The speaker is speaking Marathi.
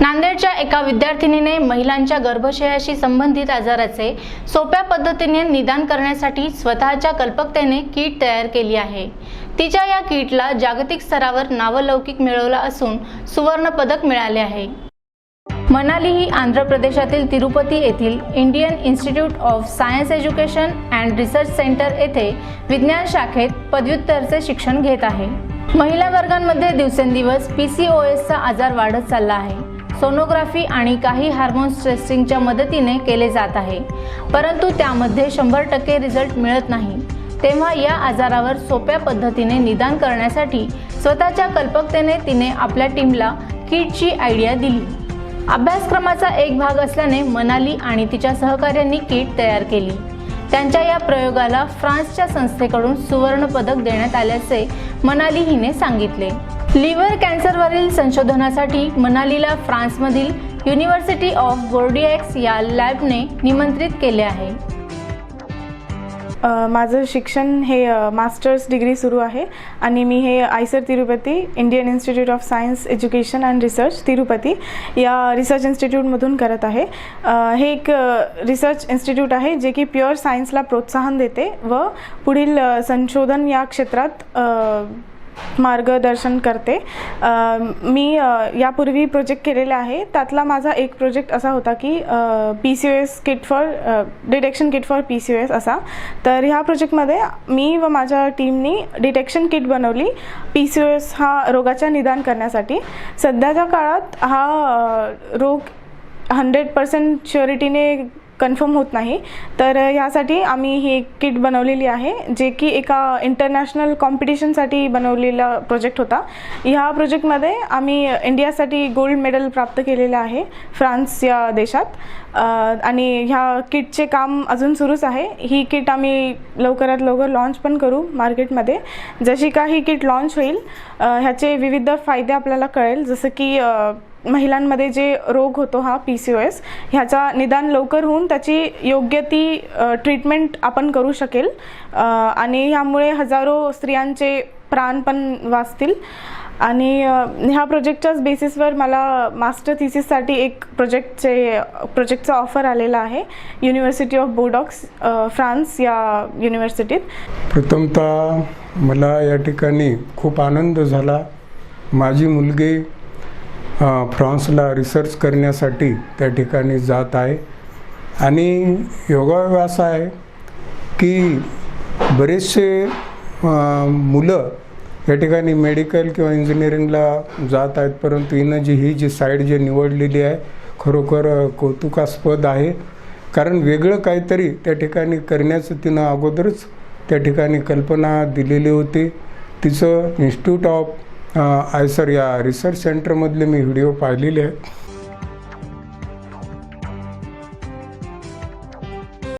नांदेडच्या एका विद्यार्थिनीने महिलांच्या गर्भाशयाशी संबंधित आजाराचे सोप्या पद्धतीने निदान करण्यासाठी स्वतःच्या कल्पकतेने किट तयार केली आहे. तिच्या या किटला जागतिक स्तरावर नावलौकिक मिळवला असून सुवर्ण पदक मिळाले आहे. मनाली ही आंध्र प्रदेशातील तिरुपती येथील Indian Institute of Science Education and Research Centre येथे विज्ञान शाखेत पदव्युत्तरचे शिक्षण घेत आहे. महिला वर्गांमध्ये दिवसेंदिवस पी सी ओ एसचा आजार वाढत चालला आहे. सोनोग्राफी आणि काही हार्मोन्स टेस्टिंगच्या मदतीने केले जात आहे. परंतु त्यामध्ये शंभर टक्के रिझल्ट मिळत नाही. तेव्हा या आजारावर सोप्या पद्धतीने निदान करण्यासाठी स्वतःच्या कल्पकतेने तिने आपल्या टीमला किटची आयडिया दिली. अभ्यासक्रमाचा एक भाग असल्याने मनाली आणि तिच्या सहकाऱ्यांनी किट तयार केली. त्यांच्या या प्रयोगाला फ्रान्सच्या संस्थेकडून सुवर्ण पदक देण्यात आल्याचे मनाली हिने सांगितले. लिव्हर कॅन्सरवरील संशोधनासाठी मनालीला फ्रान्समधील युनिव्हर्सिटी ऑफ बोर्डिएक्स या लॅबने निमंत्रित केले आहे. माझं शिक्षण हे मास्टर्स डिग्री सुरू आहे आणि मी हे IISER Tirupati Indian Institute of Science Education and Research Tirupati या रिसर्च इन्स्टिट्यूटमधून करत आहे. हे एक रिसर्च इन्स्टिट्यूट आहे जे की प्युअर सायन्सला प्रोत्साहन देते व पुढील संशोधन या क्षेत्रात मार्गदर्शन करते. मी यापूर्वी प्रोजेक्ट केलेले आहे. त्यातला माझा एक प्रोजेक्ट असा होता की P C O S kit for detection kit for P C O S असा. तर ह्या प्रोजेक्टमध्ये मी व माझ्या टीमनी डिटेक्शन किट बनवली पी सी ओ एस हा रोगाच्या निदान करण्यासाठी. सध्याच्या काळात हा रोग हंड्रेड पर्सेंट श्युरिटीने कन्फर्म होत नाही. तर ह्यासाठी आम्ही ही एक किट बनवलेली आहे जे की एका इंटरनॅशनल कॉम्पिटिशनसाठी बनवलेला प्रोजेक्ट होता. ह्या प्रोजेक्टमध्ये आम्ही इंडियासाठी गोल्ड मेडल प्राप्त केलेलं आहे फ्रान्स या देशात. आणि ह्या किटचे काम अजून सुरूच आहे. ही किट आम्ही लवकरात लवकर लॉन्च पण करू मार्केटमध्ये. जशी का ही किट लॉन्च होईल ह्याचे विविध फायदे आपल्याला कळेल. जसं की महिलांमध्ये जे रोग होतो हा पी सी ओ एस ह्याचा निदान लवकर होऊन त्याची योग्य ती ट्रीटमेंट आपण करू शकेल. आणि ह्यामुळे हजारो स्त्रियांचे प्राण पण वाचतील. आणि ह्या प्रोजेक्टच्याच बेसिसवर मला मास्टर थिसिससाठी एक प्रोजेक्टचे प्रोजेक्टचा ऑफर आलेला आहे. युनिव्हर्सिटी ऑफ बोडॉक्स फ्रान्स या युनिव्हर्सिटीत प्रथमतः मला या ठिकाणी खूप आनंद झाला. माझी मुलगी फ्रान्सला रिसर्च करण्यासाठी त्या ठिकाणी जात आहे. आणि योगायोग असा आहे की बरेचसे मुलं या ठिकाणी मेडिकल किंवा इंजिनिअरिंगला जात आहेत परंतु हिनं जी ही जी साईड जी निवडलेली आहे खरोखर कौतुकास्पद आहे. कारण वेगळं काहीतरी त्या ठिकाणी करण्याचं तिनं अगोदरच त्या ठिकाणी कल्पना दिलेली होती. तिचं इन्स्टिट्यूट ऑफ आय सर या रिसर्च सेंटरमधले मी व्हिडिओ पाहिलेले आहेत.